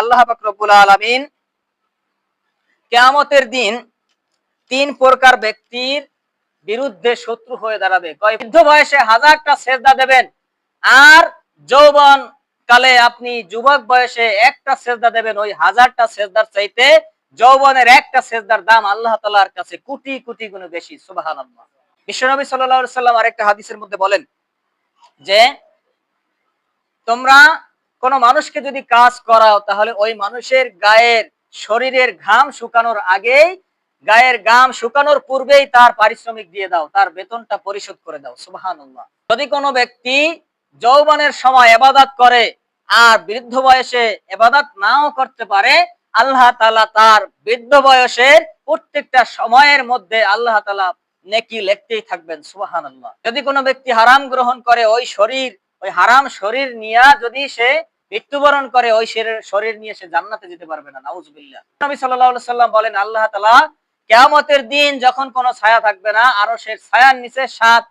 আল্লাহ পাক রব্বুল আলামিন কিয়ামতের দিন তিন প্রকার ব্যক্তির বিরুদ্ধে শত্রু হয়ে দাঁড়াবে। বৃদ্ধ বয়সে হাজারটা সেজদা দেবেন আর যৌবন কালে আপনি যুবক বয়সে একটা সেজদা দেবেন, ওই হাজারটা সেজদার চাইতে যৌবনের একটা সেজদার দাম আল্লাহ তাআলার কাছে কোটি কোটি গুণ বেশি, সুবহানাল্লাহ। বিশ্বনবী আলাইহি সাল্লাম আরেকটা হাদিসের মধ্যে বলেন যে, তোমরা কোন মানুষকে যদি কাজ করাও, তাহলে ওই মানুষের গায়ের শরীরের ঘাম শুকানোর আগেই, গায়ের ঘাম শুকানোর পূর্বেই তার পারিশ্রমিক দিয়ে দাও, তার বেতনটা পরিশোধ করে দাও, সুবহানাল্লাহ। যদি কোনো ব্যক্তি যৌবনের সময় এবাদত করে আর বৃদ্ধ বয়সে এবাদত নাও করতে পারে, আল্লাহ তাআলা তার বৃদ্ধ বয়সের প্রত্যেকটা সময়ের মধ্যে আল্লাহ তালা নেকি লিখতেই থাকবেন, সুবহানাল্লাহ। যদি কোনো ব্যক্তি হারাম গ্রহণ করে, ওই শরীর, ওই হারাম শরীর নিয়ে যদি সে মৃত্যুবরণ করে ওই শরীর- নিয়ে সে জান্নাতে যেতে পারবে না, নাউজুবিল্লাহ। নবী আলাইহি সাল্লাম বলেন, আল্লাহ তাআলা কিয়ামতের দিন যখন কোনো ছায়া থাকবে না, আরও সে ছায়ার নিচে সাত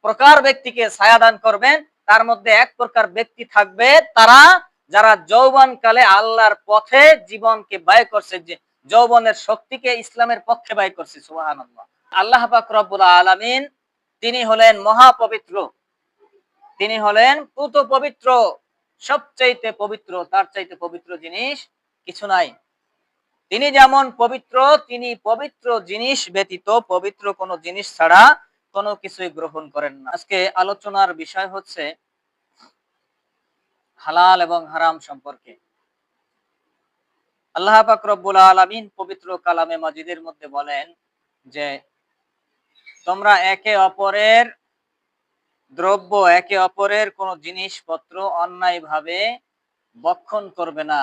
প্রকার ব্যক্তিকে ছায়া দান করবেন। তার মধ্যে এক প্রকার ব্যক্তি থাকবে তারা যারা যৌবন কালে আল্লাহর পথে জীবনকে ব্যয় করছে, যে যৌবনের শক্তিকে ইসলামের পক্ষে ব্যয় করছে, সুবহানাল্লাহ। আল্লাহ পাক রব্বুল আলামিন, তিনি হলেন মহাপবিত্র। তিনি হলেন পুত পবিত্র সবচাইতে পবিত্র, তার চাইতে পবিত্র জিনিস কিছু নাই। তিনি যেমন পবিত্র, তিনি পবিত্র জিনিস ব্যতীত পবিত্র কোনো জিনিস ছাড়া কোনো কিছুই গ্রহণ করেন না। আজকে আলোচনার বিষয় হচ্ছে হালাল এবং হারাম সম্পর্কে। আল্লাহ পাক রব্বুল আলামিন পবিত্র কালামে মাজিদের মধ্যে বলেন যে, তোমরা একে অপরের দ্রব্য একে অপরের কোন জিনিসপত্র অন্যায়ভাবে বক্ষণ করবে না,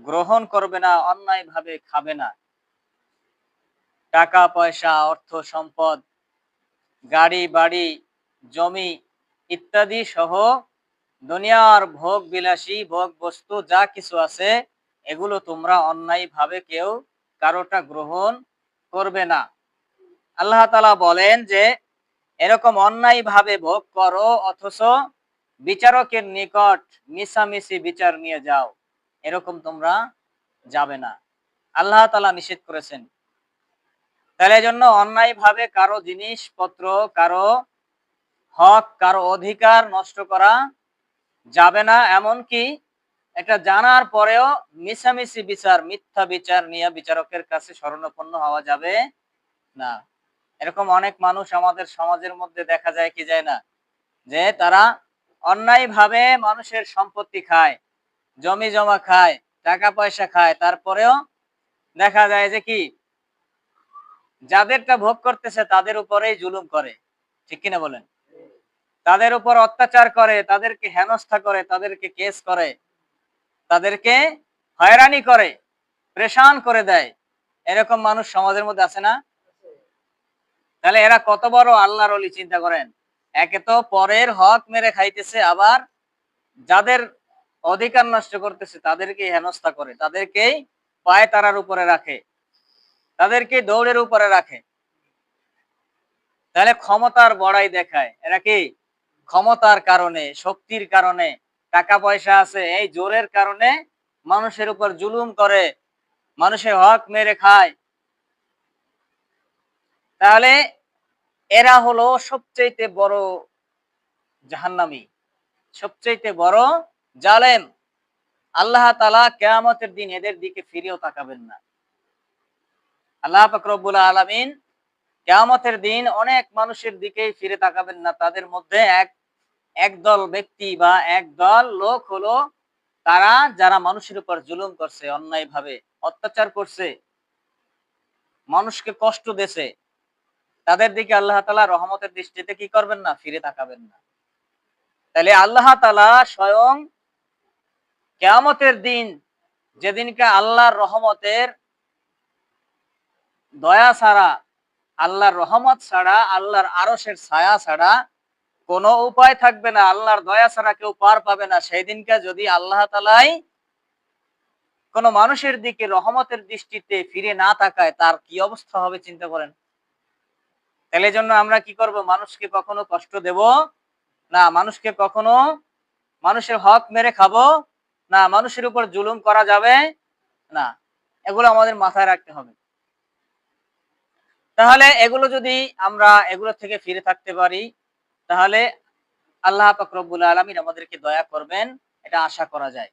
গ্রহণ করবে না, অন্যায়ভাবে খাবে না। টাকা, পয়সা, অর্থ, সম্পদ, গাড়ি, বাড়ি, জমি ইত্যাদি সহ দুনিয়ার ভোগ বিলাসী ভোগ বস্তু যা কিছু আছে, এগুলো তোমরা অন্যায়ভাবে কেউ কারোটা গ্রহণ করবে না। আল্লাহ তাআলা বলেন যে এরকম অন্যায় ভাবে ভোগ করো, অথচ বিচারকের নিকট মিশামিশি বিচার নিয়ে যাও। এরকম তোমরা যাবে না। আল্লাহ তালা নিষেধ করেছেন। তাহলে জন্য অন্যায় ভাবে কারও জিনিসপত্র, কারও হক, কারও অধিকার নষ্ট করা যাবে না। এমনকি এটা জানার পরেও মিশামিশি বিচার, মিথ্যা বিচার নিয়ে বিচারকের কাছে শরণাপন্ন হওয়া যাবে না। এরকম অনেক মানুষ আমাদের সমাজের মধ্যে দেখা যায় কি যায় না? যে তারা অন্যায় ভাবে মানুষের সম্পত্তি খায়, জমি জমা খায়, টাকা পয়সা খায়, তারপরেও দেখা যায় যে কি, যাদেরটা ভোগ করতেছে তাদের উপরেই জুলুম করে। ঠিক কিনা বলেন? তাদের উপর অত্যাচার করে, তাদেরকে হেনস্থা করে, তাদেরকে কেস করে, তাদেরকে হয়রানি করে, প্রেশান করে দেয়। এরকম মানুষ সমাজের মধ্যে আছে না? তাহলে এরা কত বড় আল্লাহর অলি চিন্তা করেন। একে তো পরের হক মেরে খাইতেছে, আবার যাদের অধিকার নষ্ট করতেছে তাদেরকে হেনস্থা করে, তাদেরকেই পায়ে তারার উপরে রাখে তাদেরকে দৌড়ের উপরে রাখে। তাহলে ক্ষমতার বড়াই দেখায়। এরা কি? ক্ষমতার কারণে, শক্তির কারণে টাকা পয়সা আছে, এই জোরের কারণে মানুষের উপর জুলুম করে, মানুষের হক মেরে খায়। তাহলে এরা হলো সবচাইতে বড় জাহান্নামী, সবচাইতে বড় জালেম। আল্লাহ তালা কেয়ামতের দিন এদের দিকে ফিরেও তাকাবেন না। আল্লাহ ফকরবুল আলমিন কেয়ামতের দিন অনেক মানুষের দিকে ফিরে তাকাবেন না। তাদের মধ্যে এক, একদল ব্যক্তি বা একদল লোক হলো তারা যারা মানুষের উপর জুলুম করছে অন্যায় ভাবে অত্যাচার করছে, মানুষকে কষ্ট দেছে। তাদের দিকে আল্লাহ তালা রহমতের দৃষ্টিতে কি করবেন না? ফিরে তাকাবেন না। তাহলে আল্লাহ তালা স্বয়ং কেয়ামতের দিন যেদিনকে আল্লাহর রহমতের দয়া ছাড়া, আল্লাহর রহমত ছাড়া, আল্লাহর আরসের ছায়া ছাড়া কোনো উপায় থাকবে না, আল্লাহর দয়া ছাড়া কেউ পার পাবে না। সেই দিনকে যদি আল্লাহ তালাই কোনো মানুষের দিকে রহমতের দৃষ্টিতে ফিরে না তাকায়, তার কি অবস্থা হবে চিন্তা করেন? তাহলে জন্য আমরা কি করব? মানুষকে কখনো কষ্ট দেব না, মানুষকে কখনো মানুষের হক মেরে খাব না, মানুষের উপর জুলুম করা যাবে না। এগুলো আমাদের মাথায় রাখতে হবে। তাহলে এগুলো যদি আমরা এগুলো থেকে ফিরে থাকতে পারি, তাহলে আল্লাহ পাক রব্বুল আলামিন আমাদেরকে দয়া করবেন, এটা আশা করা যায়।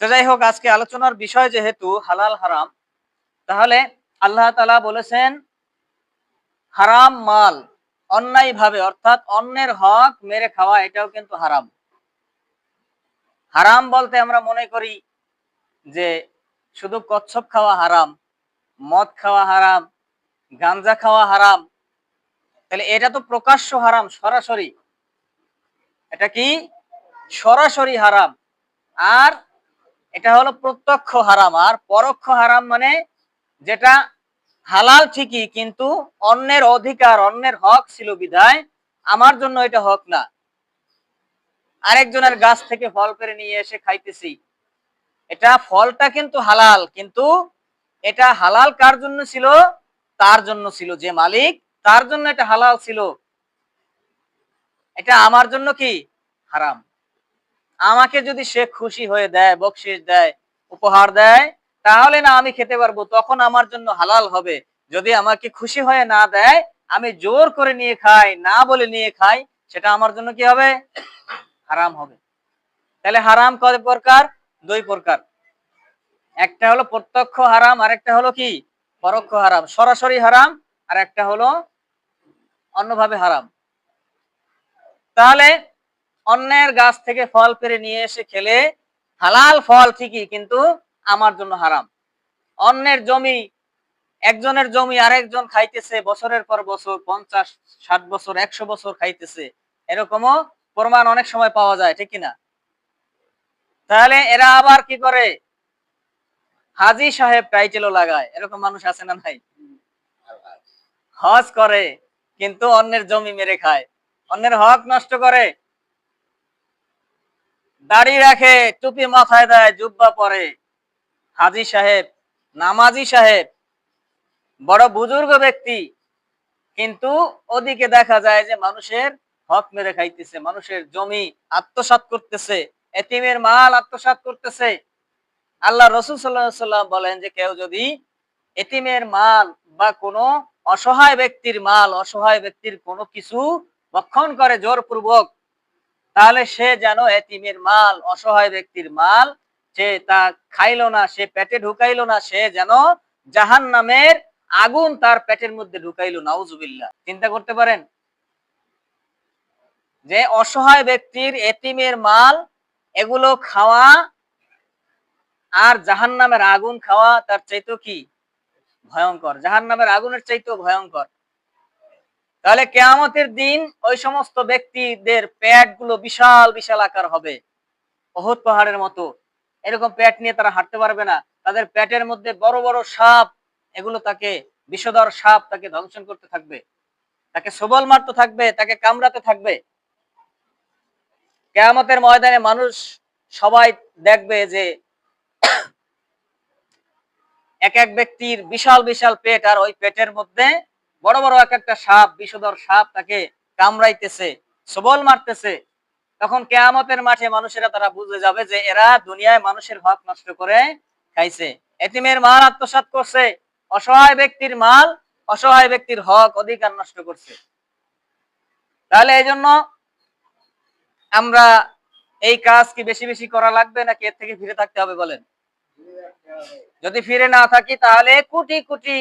তো যাই হোক, আজকে আলোচনার বিষয় যেহেতু হালাল হারাম, তাহলে আল্লাহ তাআলা বলেছেন, হারাম মাল অন্যায় ভাবে অর্থাৎ অন্যের হক মেরে খাওয়া, এটাও কিন্তু হারাম। হারাম বলতে আমরা মনে করি যে শুধু কচ্ছপ খাওয়া হারাম, মদ খাওয়া হারাম গাঞ্জা খাওয়া হারাম। তাহলে এটা তো প্রকাশ্য হারাম, সরাসরি। এটা কি? সরাসরি হারাম। আর এটা হলো প্রত্যক্ষ হারাম। আর পরোক্ষ হারাম মানে যেটা হালাল ঠিকই, কিন্তু অন্যের অধিকার, অন্যের হক ছিল বিধায় আমার জন্য এটা হক না। আরেকজনের গাছ থেকে ফল পেরে নিয়ে এসে খাইতেছি। এটা ফলটা কিন্তু হালাল, কিন্তু এটা হালাল কার জন্য ছিল? তার জন্য ছিল যে মালিক, তার জন্য এটা হালাল ছিল। এটা আমার জন্য কি? হারাম। আমাকে যদি সে খুশি হয়ে দেয়, বকশিস দেয়, উপহার দেয় তাহলে না আমি খেতে পারব, তখন আমার জন্য হালাল হবে। যদি আমাকে খুশি হয়ে না দেয়, আমি জোর করে নিয়ে খাই, না বলে নিয়ে খাই, সেটা আমার জন্য কি হবে? হারাম হবে। তাহলে হারাম কয় প্রকার? দুই প্রকার। একটা হলো প্রত্যক্ষ হারাম আর একটা হলো কি? পরোক্ষ হারাম। সরাসরি হারাম আর একটা হলো অন্যভাবে হারাম। তাহলে অন্যের গাছ থেকে ফল পেরে নিয়ে এসে খেলে হালাল ফল ঠিকই, কিন্তু আমার জন্য হারাম। অন্যের জমি, একজনের জমি আরেকজন খাইতেছে, বছরের পর বছর, পঞ্চাশ, ষাট বছর, একশো বছর খাইতেছে, এরকমও প্রমাণ অনেক সময় পাওয়া যায়, ঠিক কিনা? তাহলে এরা আবার কি করে? হাজি সাহেব টাইটেলও লাগায়, এরকম মানুষ আছে না নাই? হজ করে, কিন্তু অন্যের জমি মেরে খায়। অন্যের হক নষ্ট করে। দাড়ি রাখে, টুপি মাথায় দেয়, জুব্বা পরে। হাজি সাহেব, নামাজি সাহেব, বড় বুজুর্গ ব্যক্তি। কিন্তু ওদিকে দেখা যায় যে মানুষের হক মেরে খাইতেছে, মানুষের জমি আত্মসাৎ করতেছে, এতিমের মাল আত্মসাৎ করতেছে। আল্লাহ রসুল সাল্লাম বলেন যে কেউ যদি এতিমের মাল বা কোনো অসহায় ব্যক্তির মাল, অসহায় ব্যক্তির কোনো কিছু ভক্ষণ করে জোরপূর্বক, তাহলে সে যেন এতিমের মাল, অসহায় ব্যক্তির মাল সে তা খাইলো না, সে পেটে ঢুকাইলো না, সে যেন জাহান নামের আগুন তার পেটের মধ্যে ঢুকাইলো, নাউজুবিল্লাহ। চিন্তা করতে পারেন? যে অসহায় ব্যক্তির এতিমের মাল, এগুলো খাওয়া আর জাহান নামের আগুন খাওয়া তার চাইতো কি? ভয়ঙ্কর। জাহান নামের আগুনের চাইতেও ভয়ঙ্কর। তাহলে কেয়ামতের দিন ওই সমস্ত ব্যক্তিদের পেটগুলো বিশাল বিশাল আকার হবে। অহুত পাহাড়ের মতো। এরকম পেট নিয়ে তারা হাঁটতে পারবে না। তাদের পেটের মধ্যে বড় বড় সাপ, এগুলো তাকে বিষধর সাপ তাকে ধ্বংসন করতে থাকবে। তাকে সবল মারতে থাকবে, তাকে কামড়াতে থাকবে। কেয়ামতের ময়দানে মানুষ সবাই দেখবে যে এক এক ব্যক্তির বিশাল বিশাল পেট আর ওই পেটের মধ্যে বড় বড় এক একটা সাপ, বিষধর সাপ তাকে কামড়াইতেছে, সবল মারতেছে। তখন কেয়ামতের মাঠে মানুষেরা তারা বুঝে যাবে যে এরা দুনিয়ায় মানুষের হক নষ্ট করে খাইছে। এতিমের মাল আত্মসাৎ করছে, অসহায় ব্যক্তির মাল অসহায় ব্যক্তির হক অধিকার নষ্ট করছে। তাহলে এই জন্য আমরা এই কাজ কি বেশি বেশি করা লাগবে নাকি এর থেকে ফিরে থাকতে হবে বলেন? যদি ফিরে না থাকি তাহলে কোটি কোটি,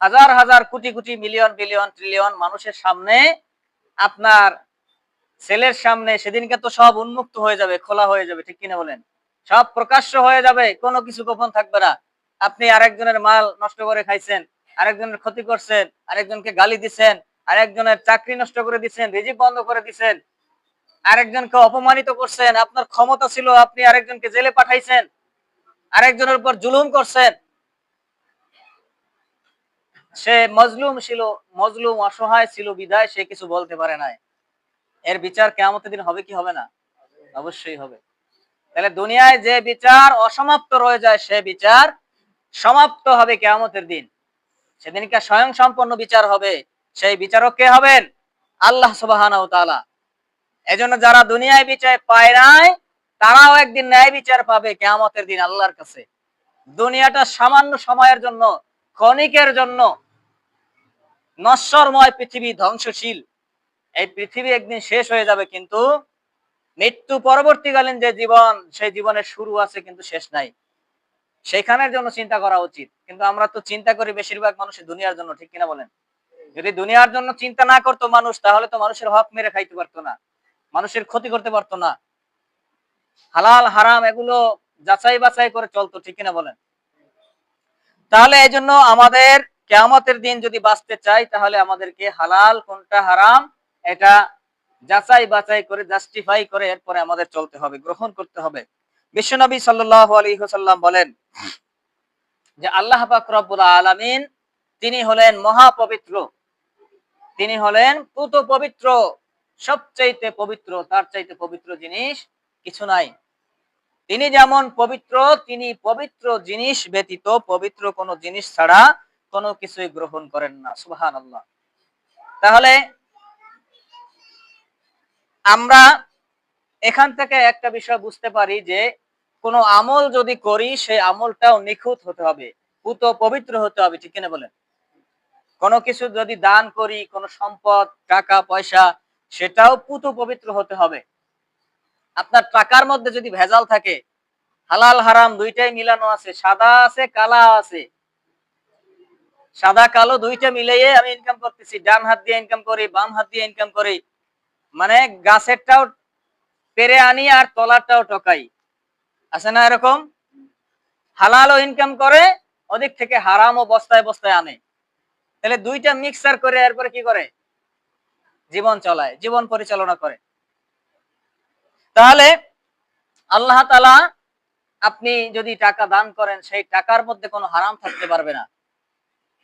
হাজার হাজার crore crore, million, billion, trillion মানুষের সামনে আপনার ছেলের সামনে সেদিনকে তো সব উন্মুক্ত হয়ে যাবে, খোলা হয়ে যাবে, ঠিক কিনা বলেন? সব প্রকাশ্য হয়ে যাবে, কোনো কিছু গোপন থাকবে না। আপনি আরেকজনের মাল নষ্ট করে খাইছেন, আরেকজনের ক্ষতি করছেন, আরেকজনকে গালি দিছেন, আরেকজনের চাকরি নষ্ট করে দিচ্ছেন রিজিক বন্ধ করে দিচ্ছেন আরেকজনকে অপমানিত করছেন, আপনার ক্ষমতা ছিল, আপনি আরেকজনকে জেলে পাঠাইছেন, আরেকজনের উপর জুলুম করছেন। সে মজলুম ছিল, মজলুম অসহায় ছিল বিদায় সে কিছু বলতে পারে নাই। এর বিচার কেমতের দিন হবে কি হবে না? অবশ্যই হবে। তাহলে দুনিয়ায় যে বিচার অসমাপ্ত রয়ে যায়, সে বিচার সমাপ্ত হবে কেয়ামতের দিন। সেদিনকে স্বয়ং সম্পন্ন বিচার হবে। সেই বিচারক কে হবেন? আল্লাহ এজন্য যারা দুনিয়ায় বিচার পায় নাই, তারাও একদিন ন্যায় বিচার পাবে কেয়ামতের দিন আল্লাহর কাছে। দুনিয়াটা সামান্য সময়ের জন্য, ক্ষণিকের জন্য নশ্বরময় পৃথিবী ধ্বংসশীল। এই পৃথিবী একদিন শেষ হয়ে যাবে, কিন্তু মৃত্যু পরবর্তীকালীন যে জীবন, সেই জীবনের শুরু আছে, কিন্তু শেষ নাই। সেখানের জন্য চিন্তা করা উচিত। কিন্তু আমরা তো চিন্তা করি বেশিরভাগ মানুষের দুনিয়ার জন্য, ঠিক কিনা বলেন? যদি দুনিয়ার জন্য চিন্তা না করতো মানুষ, তাহলে তো মানুষের হক মেরে খাইতে পারতো না। মানুষের ক্ষতি করতে পারতো না। হালাল, হারাম এগুলো যাচাই বাছাই করে চলতো, ঠিক কিনা বলেন? তাহলে এই জন্য আমাদের কেয়ামতের দিন যদি বাঁচতে চাই, তাহলে আমাদেরকে হালাল কোনটা হারাম এটা যাচাই বাছাই করে জাস্টিফাই করে এরপরে আমাদের চলতে হবে, গ্রহণ করতে হবে। বিশ্বনবী সাল্লাল্লাহু আলাইহি ওয়াসাল্লাম বলেন যে, আল্লাহ আলামিন তিনি হলেন মহাপবিত্র। তিনি হলেন পুত পবিত্র, সবচাইতে পবিত্র, তার চাইতে পবিত্র জিনিস কিছু নাই। তিনি যেমন পবিত্র, তিনি পবিত্র জিনিস ব্যতীত পবিত্র কোনো জিনিস ছাড়া কোনো কিছুই গ্রহণ করেন না আল্লাহ তাহলে আমরা এখান থেকে একটা বিষয় বুঝতে পারি যে কোনো আমল যদি করি, সেই আমলটাও নিখুঁত হতে হবে, পুত পবিত্র হতে হবে, ঠিক কিনা বলেন? কোনো কিছু যদি দান করি, কোনো সম্পদ, টাকা, পয়সা, সেটাও পুত পবিত্র হতে হবে। আপনার টাকার মধ্যে যদি ভেজাল থাকে, হালাল, হারাম দুইটাই মিলানো আছে, সাদা আছে, কালা আছে। সাদা, কালো দুইটা মিলিয়ে আমি ইনকাম করতেছি, ডান হাত দিয়ে ইনকাম করি, বাম হাত দিয়ে ইনকাম করি মানে গাছেরটাও পেরে আনি আর তলারটাও টকাই আছে না এরকম? হালালও ইনকাম করে, ওদিক থেকে হারামও বস্তায় বস্তায় আনে। তাহলে দুইটা মিক্সার করে এরপরে কি করে? জীবন চলায়, জীবন পরিচালনা করে। তাহলে আল্লাহ তালা আপনি যদি টাকা দান করেন, সেই টাকার মধ্যে কোনো হারাম থাকতে পারবে না।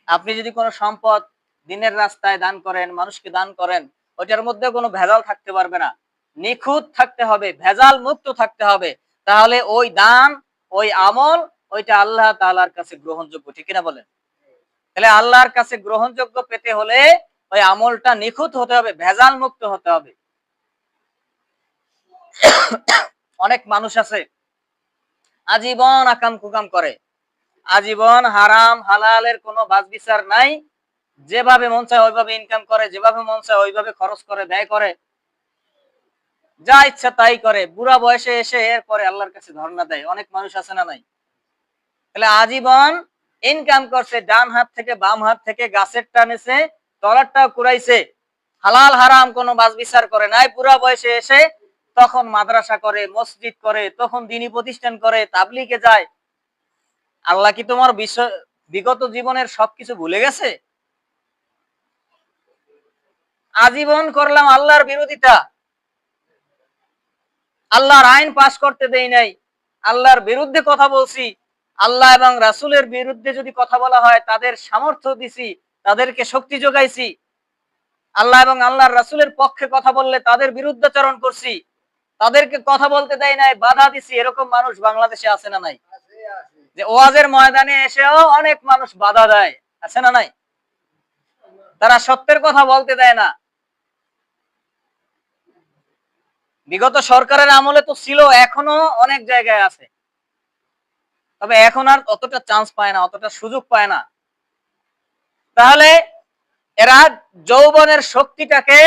আপনি যদি কোনো সম্পদ দিনের রাস্তায় দান করেন, মানুষকে দান করেন ওইটার মধ্যে কোনো ভেজাল থাকতে পারবে না। নিখুঁত থাকতে হবে, ভেজাল মুক্ত থাকতে হবে। তাহলে ওই দান, ওই আমল, ওইটা আল্লাহ তাআলার কাছে গ্রহণযোগ্য, ঠিক না বলেন? তাহলে আল্লাহর কাছে গ্রহণযোগ্য পেতে হলে ওই আমলটা নিখুঁত হতে হবে, ভেজাল মুক্ত হতে হবে। অনেক মানুষ আছে, আজীবন আকাম কুকাম করে। আজীবন হারাম, হালালের কোনো বাজ বিচার নাই যেভাবে মন চায় ওইভাবে ইনকাম করে, যেভাবে মন চায় ওইভাবে খরচ করে, ব্যয় করে। যা ইচ্ছা তাই করে। বুড়া বয়সে এসে এরপরে আল্লাহর কাছে ধর্ণা দেয়, অনেক মানুষ আছে না নাই? তাহলে আজীবন ইনকাম করছে, ডান হাত থেকে বাম হাত থেকে গাছের টানেছে তলারটাও কুড়াইছে। হালাল, হারাম কোনো বাজ বিচার করে নাই। বুড়া বয়সে এসে তখন মাদ্রাসা করে, মসজিদ করে, তখন দিনী প্রতিষ্ঠান করে তাবলিকে যায়। আল্লাহ কি তোমার বিশ্ব বিগত জীবনের সবকিছু ভুলে গেছে? আজীবন করলাম আল্লাহর বিরোধিতা। আল্লাহর আইন পাশ করতে দেই নাই। আল্লাহর বিরুদ্ধে কথা বলছি। আল্লাহ এবং রাসুলের বিরুদ্ধে যদি কথা বলা হয়, তাদের সামর্থ্য দিছি, তাদেরকে শক্তি যোগাইছি। আল্লাহ এবং আল্লাহর রাসুলের পক্ষে কথা বললে তাদের বিরুদ্ধাচরণ করছি। তাদেরকে কথা বলতে দেয় নাই, বাধা দিছি। এরকম মানুষ বাংলাদেশে আছে না নাই? যে ওয়াজের ময়দানে এসেও অনেক মানুষ বাধা দেয়। আছে না নাই? তারা সত্যের কথা বলতে দেয় না। বিগত সরকারের আমলে তো ছিল, এখনও অনেক জায়গায় আছে। তবে এখন আর অতটা চান্স পায় না, অতটা সুযোগ পায় না। তাহলে এরা যৌবনের শক্তিটাকে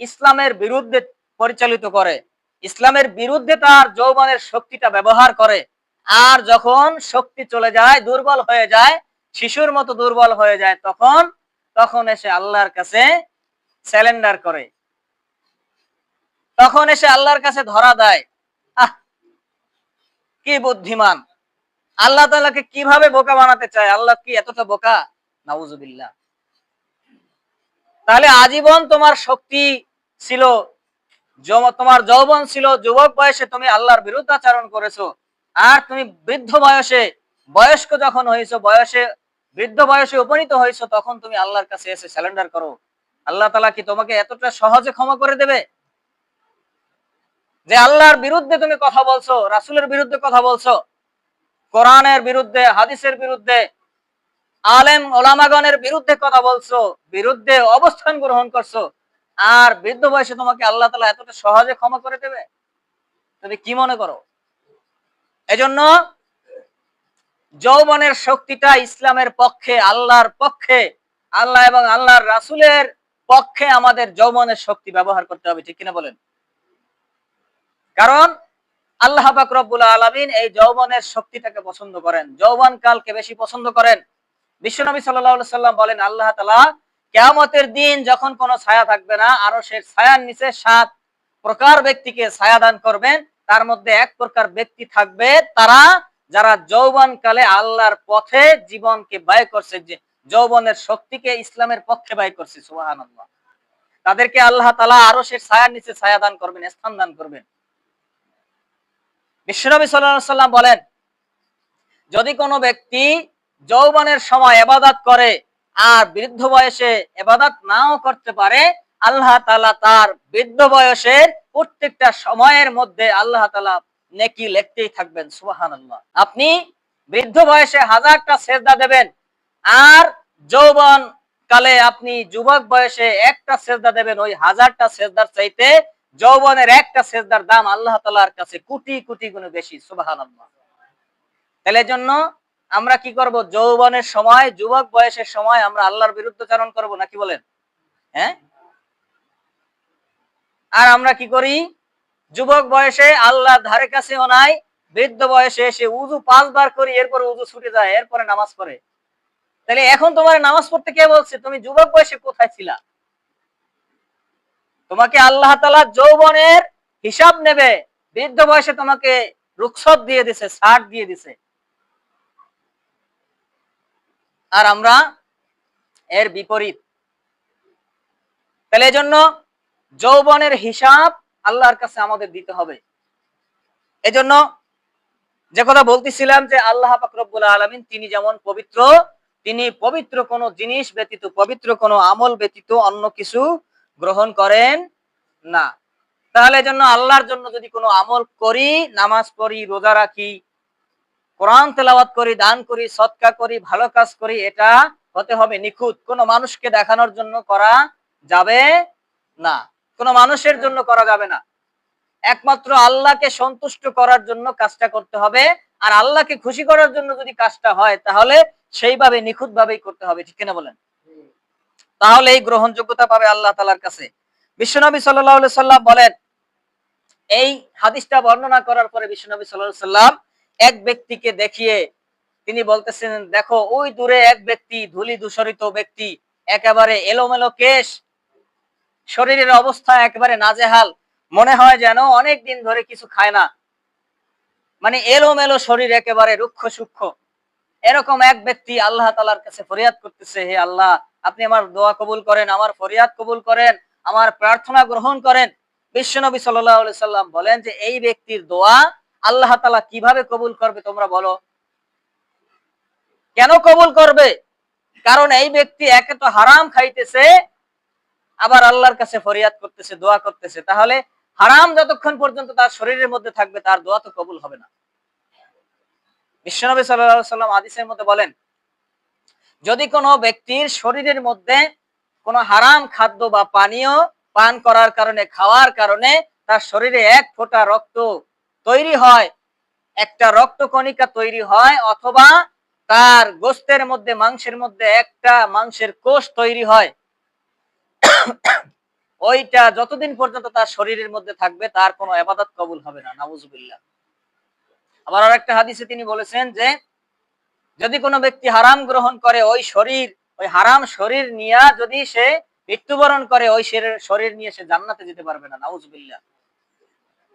ইসলামের বিরুদ্ধে পরিচালিত করে। ইসলামের বিরুদ্ধে তার যৌবনের শক্তিটা ব্যবহার করে। আর যখন শক্তি চলে যায়, দুর্বল হয়ে যায়, শিশুর মতো দুর্বল হয়ে যায়, তখন তখন এসে আল্লাহর কাছে স্যালেন্ডার করে। তখন এসে আল্লাহর কাছে ধরা দেয়। আহ, কি বুদ্ধিমান। আল্লাহ তাআলাকে কীভাবে বোকা বানাতে চায়? আল্লাহ কি এতটা বোকা? নাউজুবিল্লাহ। তাহলে আজীবন তোমার শক্তি ছিল তোমার যৌবন ছিল, যুবক বয়সে তুমি আল্লাহর বিরুদ্ধাচরণ করেছ। আর তুমি বৃদ্ধ বয়সে, বয়স্ক যখন হয়েছো, বয়সে, বৃদ্ধ বয়সে উপনীত হয়েছো, তখন তুমি আল্লাহর কাছে এসে স্যালেন্ডার করো। আল্লাহ তালা কি তোমাকে এতটা সহজে ক্ষমা করে দেবে? যে আল্লাহর বিরুদ্ধে তুমি কথা বলছো, রাসূলের বিরুদ্ধে কথা বলছো, কোরআনের বিরুদ্ধে, হাদিসের বিরুদ্ধে, আলেম ওলামাগণের বিরুদ্ধে কথা বলছো, বিরুদ্ধে অবস্থান গ্রহণ করছ, আর বৃদ্ধ বয়সে তোমাকে আল্লাহ তালা এতটা সহজে ক্ষমা করে দেবে? তুমি কি মনে করো? এজন্য যৌবনের শক্তিটা ইসলামের পক্ষে, আল্লাহর পক্ষে, আল্লাহ এবং আল্লাহর রাসূলের পক্ষে আমাদের যৌবনের শক্তি ব্যবহার করতে হবে, ঠিক কিনা বলেন? কারণ আল্লাহ পাক রব্বুল আলামিন এই যৌবনের শক্তিটাকে পছন্দ করেন। যৌবন কালকে বেশি পছন্দ করেন। সাল্লাল্লাহু আলাইহি সাল্লাম বলেন, আল্লাহ তাআলা কিয়ামতের দিন যখন কোনো ছায়া থাকবে না আরও সে ছায়ার নিচে সাত প্রকার ব্যক্তিকে ছায়া দান করবেন। তার মধ্যে এক প্রকার ব্যক্তি থাকবে তারা যারা যৌবন কালে আল্লাহর পথে জীবনকে ব্যয় করছে, যে যৌবনের শক্তিকে ইসলামের পক্ষে ব্যয় করছে, সুবহানাল্লাহ। তাদেরকে আল্লাহ তালা আরও সে ছায়ার নিচে ছায়া দান করবেন, স্থান দান করবেন। বিশ্বনবী আলাইহি সাল্লাম বলেন, যদি কোনো ব্যক্তি যৌবনের সময় এবাদত করে আর বৃদ্ধ বয়সে এবাদত নাও করতে পারে, আল্লাহ তাআলা তার বৃদ্ধ বয়সের প্রত্যেকটা সময়ের মধ্যে আল্লাহ তাআলা নেকি লিখতেই থাকবেন, সুবহানাল্লাহ। আপনি বৃদ্ধ বয়সে হাজারটা সেজদা দেবেন আর যৌবন কালে আপনি যুবক বয়সে একটা সেজদা দেবেন, ওই হাজারটা সেজদার চাইতে যৌবনের একটা সেজদার দাম আল্লাহ তাআলার কাছে কোটি কোটি গুণে বেশি, সুবহানাল্লাহ। তাহলে জন্য আমরা কি করব? যৌবনের সময়, যুবক বয়সের সময় আমরা আল্লাহর বিরুদ্ধচারণ করব নাকি বলেন? হ্যাঁ? আর আমরা কি করি? যুবক বয়সে আল্লাহ ধারে কাছেও নাই, বৃদ্ধ বয়সে এসে উজু পাঁচবার করি, এরপরে উজু ছুটে যায়, এরপরে নামাজ পড়ে। তাহলে এখন তোমার নামাজ পড়তে কে বলছে? তুমি যুবক বয়সে কোথায় ছিলা? তোমাকে আল্লাহ তালা যৌবনের হিসাব নেবে। বৃদ্ধ বয়সে তোমাকে রুখসত দিয়ে দিছে, ছাড় দিয়ে দিছে। আর আমরা এর বিপরীত। তাহলে এজন্য যৌবনের হিসাব আল্লাহর কাছে আমাদের দিতে হবে। এজন্য যে কথা বলতেছিলাম যে আল্লাহ পাক রব্বুল আলামিন তিনি যেমন পবিত্র, তিনি পবিত্র কোন জিনিস ব্যতীত, পবিত্র কোন আমল ব্যতীত অন্য কিছু গ্রহণ করেন না। তাহলে জন্য আল্লাহর জন্য যদি কোনো আমল করি, নামাজ পড়ি, রোজা রাখি, কোরআন তেলাওয়াত করি, দান করি, সৎকা করি, ভালো কাজ করি, এটা হতে হবে নিখুঁত। কোনো মানুষকে দেখানোর জন্য করা যাবে না। কোনো মানুষের জন্য করা যাবে না। একমাত্র আল্লাহকে সন্তুষ্ট করার জন্য কাজটা করতে হবে। আর আল্লাহকে খুশি করার জন্য যদি কাজটা হয়, তাহলে সেইভাবে নিখুঁত ভাবেই করতে হবে। ঠিক কিনা বলেন? তাহলে এই গ্রহণযোগ্যতা পাবে আল্লাহ তালার কাছে। বিশ্বনবী সাল্লাহ সাল্লাম বলেন, এই হাদিসটা বর্ণনা করার পরে বিশ্বনবী সাল্লাহ সাল্লাম এক ব্যক্তিকে দেখিয়ে তিনি বলতেছেন, দেখো, ওই দূরে এক ব্যক্তি ধুলি দূষরিত ব্যক্তি, একেবারে এলোমেলো কেশ, শরীরের অবস্থা একেবারে নাজেহাল, মনে হয় যেন অনেক দিন ধরে কিছু খায় না। মানে এলোমেলো শরীর একেবারে রুক্ষ সূক্ষ্ম। এরকম এক ব্যক্তি আল্লাহ তালার কাছে ফরিয়াদ করতেছে, হে আল্লাহ আপনি আমার দোয়া কবুল করেন, আমার ফরিয়াদ কবুল করেন, আমার প্রার্থনা গ্রহণ করেন। বিশ্বনবী সাল্লাহ সাল্লাম বলেন যে, এই ব্যক্তির দোয়া আল্লাহ তালা কীভাবে কবুল করবে তোমরা বলো? কেন কবুল করবে? কারণ এই ব্যক্তি একে তো হারাম খাইতেছে, আবার আল্লাহর কাছে ফরিয়াদ করতেছে, দোয়া করতেছে। তাহলে হারাম যতক্ষণ পর্যন্ত তার শরীরের মধ্যে থাকবে, তার দোয়া তো কবুল হবে না। বিশ্বনবী সাল্লাহ সাল্লাম আদিসের মধ্যে বলেন যদি কোনো ব্যক্তির শরীরের মধ্যে কোনো হারাম খাদ্য বা পানীয় পান করার কারণে, খাওয়ার কারণে তার শরীরে এক ফোঁটা রক্ত তৈরি হয়, একটা রক্ত কণিকা তৈরি হয়, অথবা তার গোস্তের মধ্যে, মাংসের মধ্যে একটা মাংসের কোষ তৈরি হয়, ওইটা যতদিন পর্যন্ত তার শরীরের মধ্যে থাকবে, তার কোনো আবাদত কবুল হবে না, নাউজুবিল্লাহ। আবার আর একটা হাদিসে তিনি বলেছেন যে যদি কোনো ব্যক্তি হারাম গ্রহণ করে, ওই শরীর, ওই হারাম শরীর নিয়ে যদি সে মৃত্যুবরণ করে, ওই শরীর নিয়ে সে জান্নাতে যেতে পারবে না, নাউজুবিল্লাহ।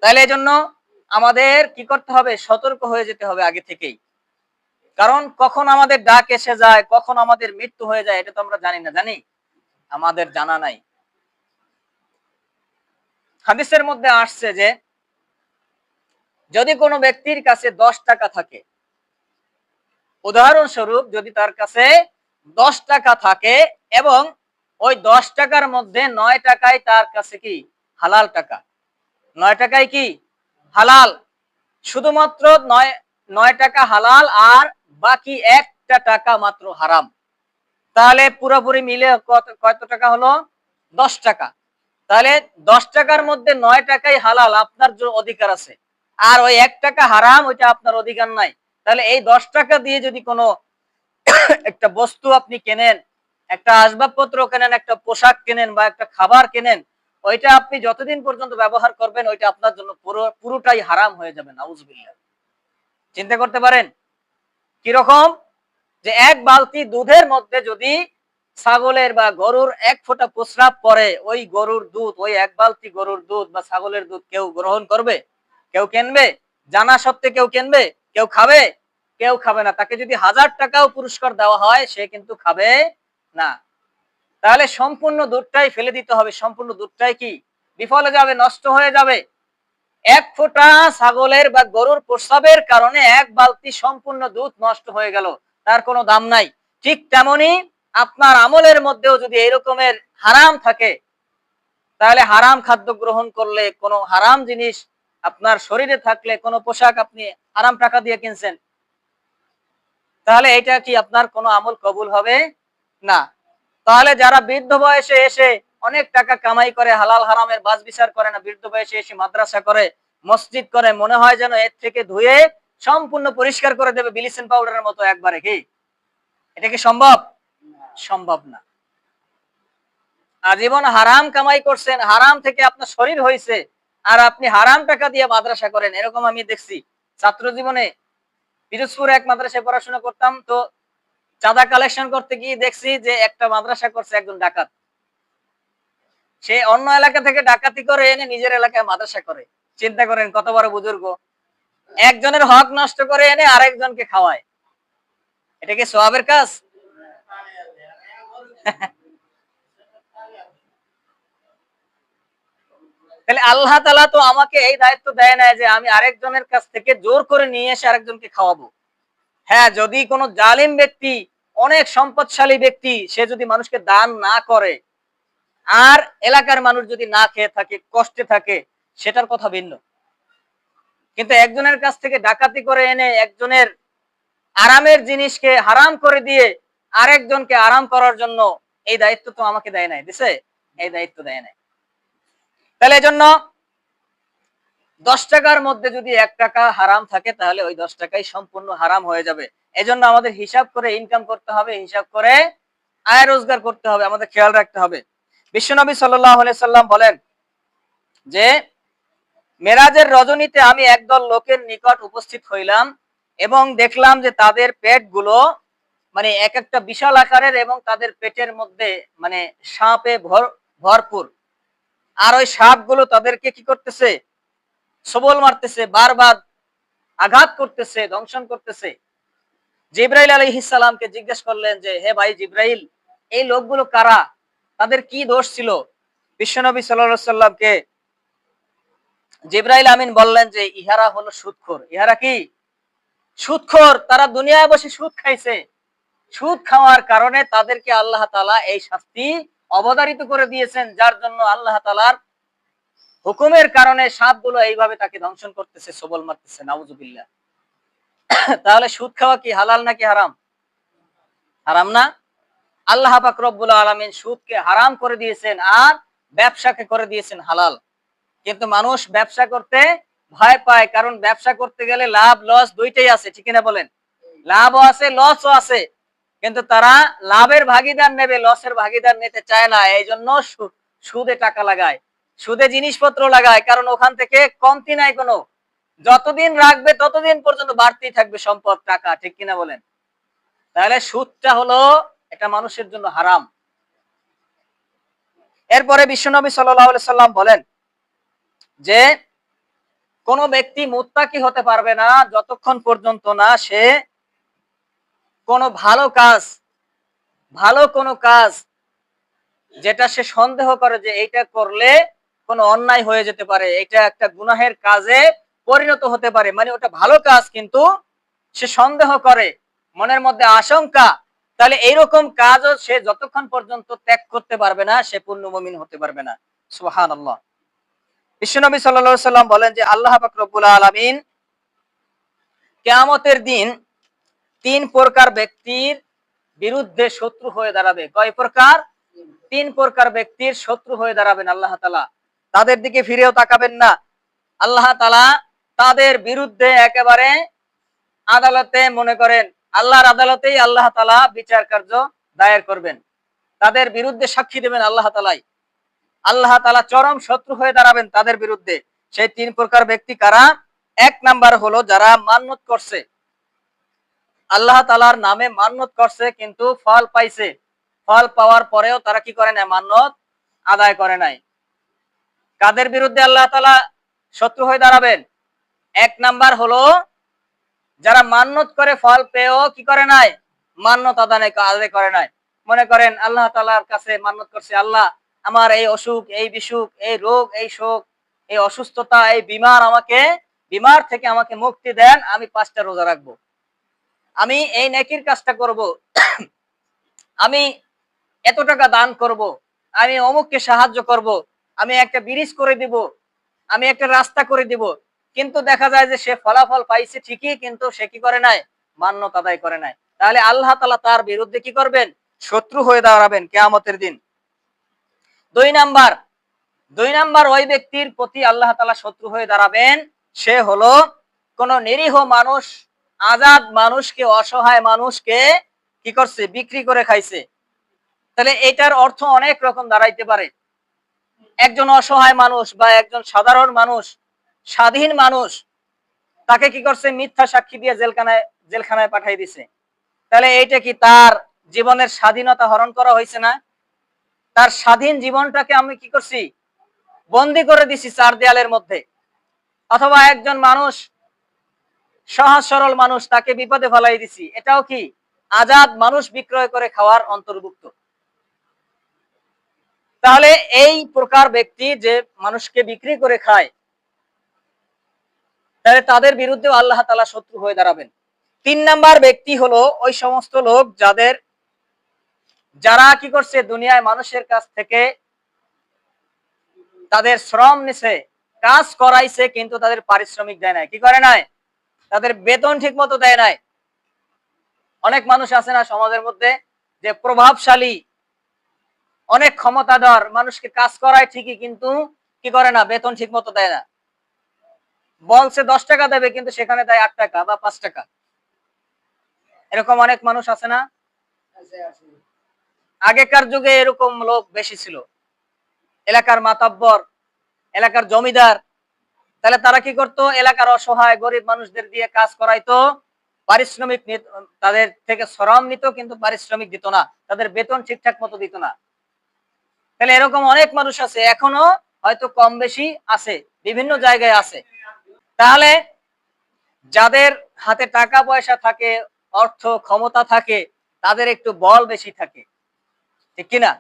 তাহলে এই জন্য আমাদের কি করতে হবে? সতর্ক হয়ে যেতে হবে আগে থেকেই। কারণ কখন আমাদের ডাক এসে যায়, কখন আমাদের মৃত্যু হয়ে যায়, এটা তো আমরা জানি না, জানি? আমাদের জানা নাই। হাদিসের মধ্যে আসছে যে, যদি কোনো ব্যক্তির কাছে দশ টাকা থাকে উদাহরণস্বরূপ যদি তার কাছে দশ টাকা থাকে এবং ওই দশ টাকার মধ্যে নয় টাকায় তার কাছে কি? হালাল টাকা। নয় টাকায় কি? হালাল। শুধুমাত্র নয় নয় টাকা হালাল আর বাকি একটা টাকা মাত্র হারাম। তাহলে পুরোপুরি মিলে কত কত টাকা হলো? দশ টাকা। তাহলে দশ টাকার মধ্যে নয় টাকাই হালাল, আপনার অধিকার আছে। আর ওই এক টাকা হারাম, ওইটা আপনার অধিকার নাই। তাহলে এই দশ টাকা দিয়ে যদি কোনো একটা বস্তু আপনি কেনেন, একটা আসবাবপত্র কেনেন, একটা পোশাক কেনেন বা একটা খাবার কেনেন, ওইটা আপনি যতদিন পর্যন্ত ব্যবহার করবেন, ওইটা আপনার জন্য পুরোটাই হারাম হয়ে যাবে, নাউজুবিল্লাহ। চিন্তা করতে পারেন? কীরকম? যে এক বালতি দুধের মধ্যে যদি ছাগলের বা গরুর এক ফোঁটা প্রস্রাব পরে ওই গরুর দুধ, ওই এক বালতি গরুর দুধ বা ছাগলের দুধ কেউ গ্রহণ করবে? কেউ কিনবে? জানা সত্ত্বে কেউ কিনবে? কেউ খাবে? কেউ খাবে না। তাকে যদি হাজার টাকাও পুরস্কার দেওয়া হয়, সে কিন্তু খাবে না। তাহলে সম্পূর্ণ দুধটাই ফেলে দিতে হবে। সম্পূর্ণ দুধটাই কি? বিফলে যাবে, নষ্ট হয়ে যাবে। এক ফোঁটা ছাগলের বা গরুর প্রস্রাবের কারণে এক বালতি সম্পূর্ণ দুধ নষ্ট হয়ে গেল। তার কোনো দাম নাই। ঠিক তেমনি আপনার আমলের মধ্যেও যদি এরকমের হারাম থাকে, তাহলে হারাম খাদ্য গ্রহণ করলে কোনো হারাম জিনিস আপনার শরীরে থাকলে, কোনো পোশাক আপনি হারাম টাকা দিয়ে কিনছেন। তাহলে এটা কি আপনার কোনো আমল কবুল হবে? না। তাহলে যারা বৃদ্ধ বয়সে এসে অনেক টাকা কামাই করে, হালাল হারামের বাজ বিচার করে না, বৃদ্ধ বয়সে এসে মাদ্রাসা করে, মসজিদ করে, মনে হয় যেন এর থেকে ধুয়ে সম্পূর্ণ পরিষ্কার করে দেবে বিলিসেন পাউডারের মতো একবারে, কি? এটা কি সম্ভব? সম্ভব না। আজীবন হারাম কামাই করছেন, হারাম থেকে আপনার শরীর হয়েছে আর আপনি হারাম টাকা দিয়ে মাদ্রাসা করেন, এরকম আমি দেখছি। ছাত্র জীবনে পিরোজপুরে এক মাদ্রাসায় পড়াশোনা করতাম, তো চাঁদা কালেকশন করতে গিয়ে দেখছি যে একটা মাদ্রাসা করছে একজন ডাকাত। সে অন্য এলাকা থেকে ডাকাতি করে এনে নিজের এলাকায় মাদ্রাসা করে। চিন্তা করেন কত বড় বুজুর্গ। একজনের হক নষ্ট করে এনে আরেকজনকে খাওয়ায়। এটা কি সোয়াবের কাজ? তাহলে আল্লাহ তালা তো আমাকে এই দায়িত্ব দেয় না যে আমি আরেকজনের কাছ থেকে জোর করে নিয়ে এসে আরেকজনকে খাওয়াবো। হ্যাঁ যদি কোনো জালিম ব্যক্তি, অনেক সম্পদশালী ব্যক্তি, সে যদি মানুষকে দান না করে, আর এলাকার মানুষ যদি না খেয়ে থাকে, কষ্টে থাকে, সেটার কথা ভিন্ন। কিন্তু একজনের কাছ থেকে ডাকাতি করে এনে একজনের আরামের জিনিসকে হারাম করে দিয়ে আরেকজনকে আরাম করার জন্য এই দায়িত্ব তো আমাকে দেয় নাই দিছে এই দায়িত্ব দেয় নাই। তাহলে এই জন্য দশ টাকার মধ্যে যদি এক টাকা হারাম থাকে, তাহলে ওই দশ টাকাই সম্পূর্ণ হারাম হয়ে যাবে। এজন্য আমাদের হিসাব করে ইনকাম করতে হবে, হিসাব করে আয় রোজগার করতে হবে, আমাদের খেয়াল রাখতে হবে। বিশ্বনবী সাল্লাম বলেন যে, মেরাজের রজনীতে আমি একদল লোকের নিকট উপস্থিত হইলাম এবং দেখলাম যে তাদের পেটগুলো মানে এক একটা বিশাল আকারের এবং তাদের পেটের মধ্যে মানে সাপে ভর, ভরপুর। আর ওই সাপগুলো তাদেরকে কি করতেছে? সবল মারতেছে, বারবার আঘাত করতেছে, দংশন করতেছে। জিব্রাইল আলহিসামকে জিজ্ঞেস করলেন যে, হে ভাই জিব্রাইল, এই লোকগুলো কারা? তাদের কি দোষ ছিল? বিশ্বনবী সাল্লা সাল্লামকে জিব্রাইল আমিন বললেন যে, ইহারা হলো সুদখোর। ইহারা কি? সুদখোর, তারা দুনিয়ায় বসে সুদ খাইছে। সুদ খাওয়ার কারণে তাদেরকে আল্লাহ তালা এই শাস্তি অবধারিত করে দিয়েছেন, যার জন্য আল্লাহ তালার হুকুমের কারণে সাপগুলো এইভাবে তাকে ধ্বংসন করতেছে, সবল মারতেছে, নাউজুবিল্লাহ। তাহলে সুদ খাওয়া কি হালাল নাকি হারাম? হারাম না? আল্লাহ পাক রব্বুল আলমিন সুদকে হারাম করে দিয়েছেন আর ব্যবসাকে করে দিয়েছেন হালাল। কিন্তু মানুষ ব্যবসা করতে ভয় পায়, কারণ ব্যবসা করতে গেলে লাভ, লস দুইটাই আছে, ঠিক না বলেন? লাভও আছে, লসও আছে। কিন্তু তারা লাভের ভাগিদার নেবে, লসের ভাগিদার নিতে চায় না এই জন্য সুদে টাকা লাগায়, সুদে জিনিসপত্র লাগায়, কারণ ওখান থেকে কমতি নাই কোনো। যতদিন রাখবে ততদিন পর্যন্ত বাড়তেই থাকবে সম্পদ, টাকা, ঠিক কিনা বলেন? তাহলে সুদটা হলো এটা মানুষের জন্য হারাম। এরপরে বিশ্বনবী সাল্লাহ সাল্লাম বলেন যে, কোন ব্যক্তি মুত্তাকি হতে পারবে না যতক্ষণ পর্যন্ত না সে কোনো ভালো কাজ, ভালো কোনো কাজ যেটা সে সন্দেহ করে যে এইটা করলে কোনো অন্যায় হয়ে যেতে পারে এটা একটা গুনাহের কাজে পরিণত হতে পারে মানে ওটা ভালো কাজ কিন্তু সে সন্দেহ করে, মনের মধ্যে আশঙ্কা, তাহলে এইরকম কাজও সে যতক্ষণ পর্যন্ত ত্যাগ করতে পারবে না, সে পূর্ণ মমিন হতে পারবে না। সুহান আল্লাহ বিশ্বনবী সাল্লা সাল্লাম বলেন যে, আল্লাহ ফাকরবুল আলমিন কেয়ামতের দিন তিন প্রকার ব্যক্তির বিরুদ্ধে শত্রু হয়ে দাঁড়াবে। কয় প্রকার? তিন প্রকার ব্যক্তির শত্রু হয়ে দাঁড়াবেন আল্লাহ তালা তাদের দিকে ফিরেও তাকাবেন না। আল্লাহ তালা তাদের বিরুদ্ধে একেবারে আদালতে মনে করেন, আল্লাহর আদালতেই আল্লাহ তালা বিচার কার্য দায়ের করবেন। তাদের বিরুদ্ধে সাক্ষী দেবেন আল্লাহ তালাই আল্লাহ তালা চরম শত্রু হয়ে দাঁড়াবেন তাদের বিরুদ্ধে। সেই তিন প্রকার ব্যক্তি কারা? এক নাম্বার হলো যারা মান্যত করছে। আল্লাহ তালার নামে মান্যত করছে, কিন্তু ফল পাইছে। ফল পাওয়ার পরেও তারা কি করে নাই? মান্যত আদায় করে নাই। কাদের বিরুদ্ধে আল্লাহ তালা শত্রু হয়ে দাঁড়াবেন? এক নাম্বার হলো, যারা মান্যত করে ফল পেয়েও কি করে নাই? মান্যত আদায় আদায় করে নাই। মনে করেন, আল্লাহ তালার কাছে মান্যত করছে, আল্লাহ, আমার এই অসুখ, এই বিসুখ, এই রোগ, এই শোক, এই অসুস্থতা, এই বিমার আমাকে, বিমার থেকে আমাকে মুক্তি দেন, আমি পাঁচটা রোজা রাখব। আমি এই নেকির কাজটা করব। আমি এত টাকা দান করব। আমি অমুককে সাহায্য করব। আমি একটা ব্রিজ করে দিব। আমি একটা রাস্তা করে দিব। কিন্তু দেখা যায় যে সে ফলাফল পাইছে ঠিকই, কিন্তু সে কি করে নাই? মান্যতা আদায় করে নাই। তাহলে আল্লাহ তালা তার বিরুদ্ধে কি করবেন? শত্রু হয়ে দাঁড়াবেন কেয়ামতের দিন। দুই নাম্বার দুই নাম্বার ওই ব্যক্তির প্রতি আল্লাহ তালা শত্রু হয়ে দাঁড়াবেন। সে হলো কোন নিরীহ মানুষ আজাদ মানুষকে, অসহায় মানুষকে কি করছে? বিক্রি করে খাইছে। তাহলে এটার অর্থ অনেক রকম দাঁড়াইতে পারে। একজন অসহায় মানুষ বা একজন সাধারণ মানুষ, স্বাধীন মানুষ, তাকে কি করছে? মিথ্যা সাক্ষী দিয়ে জেলখানায় জেলখানায় পাঠাই দিছে। তাহলে এইটা কি তার জীবনের স্বাধীনতা হরণ করা হয়েছে না? তার স্বাধীন জীবনটাকে আমি কি করছি? বন্দি করে দিছি চার দেয়ালের মধ্যে। অথবা একজন মানুষ সহজ সরল মানুষ তাকে বিপদে ফেলাই দিছি। এটাও কি? আজাদ মানুষ বিক্রয় করে খাওয়ার অন্তর্ভুক্ত। তাহলে এই প্রকার ব্যক্তি যে মানুষকে বিক্রি করে খায়, তাহলে তাদের বিরুদ্ধে আল্লাহ তালা শত্রু হয়ে দাঁড়াবেন। তিন নাম্বার ব্যক্তি হলো ওই সমস্ত লোক যাদের, যারা কি করছে, দুনিয়ায় মানুষের কাছ থেকে তাদের শ্রম নিছে, কাজ করাইছে, কিন্তু তাদের পারিশ্রমিক দেয় নাই। কি করে নাই? তাদের বেতন ঠিক মতো দেয় নাই। অনেক মানুষ আছে না সমাজের মধ্যে যে প্রভাবশালী, অনেক ক্ষমতাধর, মানুষকে কাজ করায় ঠিকই কিন্তু কি করে না, বেতন ঠিক মতো দেয় না। বলছে দশ টাকা দেবে, কিন্তু সেখানে দেয় আট টাকা বা পাঁচ টাকা। এরকম অনেক মানুষ আছে না? আগেকার যুগে এরকম লোক বেশি ছিল। এলাকার মাতাব্বর, এলাকার জমিদার তাহলে তারা কি করত? এলাকার অসহায় গরিব মানুষদের দিয়ে কাজ করাইতো, পারিশ্রমিক তাদের থেকে শ্রম নিত, কিন্তু পারিশ্রমিক দিত না। তাদের বেতন ঠিকঠাক মতো দিত না। তাহলে এরকম অনেক মানুষ আছে, এখনও হয়তো কম বেশি আছে, বিভিন্ন জায়গায় আছে। তাহলে যাদের হাতে টাকা পয়সা থাকে, অর্থ ক্ষমতা থাকে, তাদের একটু বল বেশি থাকে। ঠিক কিনা?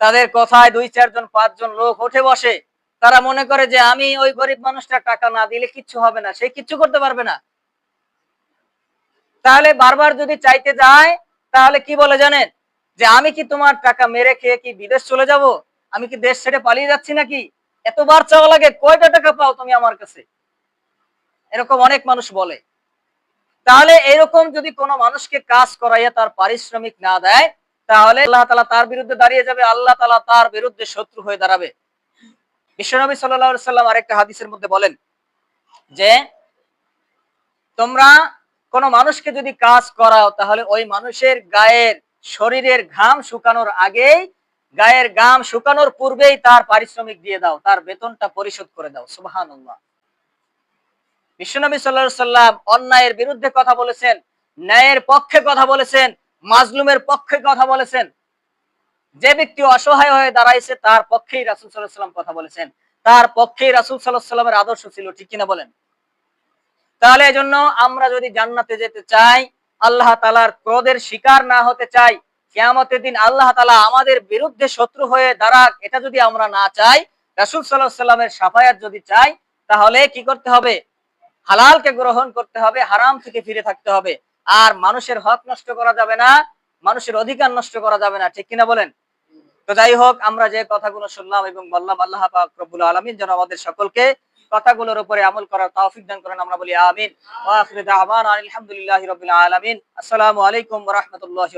তাদের কথায় দুই চারজন, পাঁচজন লোক উঠে বসে তারা মনে করে যে আমি ওই গরিব মানুষটা টাকা না দিলে কিচ্ছু হবে না, সে কিচ্ছু করতে পারবে না। তাহলে বারবার যদি চাইতে যায়, তাহলে কি বলে জানেন? যে আমি কি তোমার টাকা মেরে খেয়ে কি বিদেশ চলে যাব? আমি কি দেশ ছেড়ে পালিয়ে যাচ্ছি নাকি? এতবার চাওয়া লাগে, কয়টা টাকা পাও তুমি আমার কাছে? এরকম অনেক মানুষ বলে। তাহলে এরকম যদি কোনো মানুষকে কাজ করাইয়া তার পারিশ্রমিক না দেয়, তাহলে আল্লাহ তালা তার বিরুদ্ধে দাঁড়িয়ে যাবে, আল্লাহ তালা তার বিরুদ্ধে শত্রু হয়ে দাঁড়াবে। বিশ্বনবী সাল্লাহ সাল্লাম আরেকটা হাদিসের মধ্যে বলেন যে, তোমরা কোন মানুষকে যদি কাজ করাও, তাহলে ওই মানুষের গায়ের শরীরের ঘাম শুকানোর আগেই, গায়ের ঘাম শুকানোর পূর্বেই তার পারিশ্রমিক দিয়ে দাও, তার বেতনটা পরিশোধ করে দাও। সুবাহান বিশ্বনবী সাল্লা সাল্লাম অন্যায়ের বিরুদ্ধে কথা বলেছেন, ন্যায়ের পক্ষে কথা বলেছেন, মাজলুমের পক্ষে কথা বলেছেন। যে ব্যক্তি অসহায় হয়ে দাঁড়াইছে, তার পক্ষেই রাসুল সাল্লাহ সাল্লাম কথা বলেছেন। তার পক্ষেই রাসুল সাল্লাহ সাল্লামের আদর্শ ছিল, ঠিক কিনা বলেন? তাহলে এজন্য আমরা যদি জান্নাতে যেতে চাই, আল্লাহ তালার ক্রোধের শিকার না হতে চাই, কেয়ামতের দিন আল্লাহ তালা আমাদের বিরুদ্ধে শত্রু হয়ে দাঁড়াক, এটা যদি আমরা না চাই, রাসুল সাল্লাহ সাল্লামের সাফায়াত যদি চাই, তাহলে কি করতে হবে? হালালকে গ্রহণ করতে হবে, হারাম থেকে ফিরে থাকতে হবে। আর মানুষের হক নষ্ট করা যাবে না, মানুষের অধিকার নষ্ট করা যাবে না, ঠিক কিনা বলেন? তো যাই হোক, আমরা যে কথাগুলো শুনলাম এবং বললাম আল্লাহ পাক আলমিন যেন আমাদের সকলকে কথাগুলোর উপরে আমল করার তৌফিক দান করেন, আমরা বলি আমিন। আসসালামু আলাইকুম রাহমাতুল্লাহি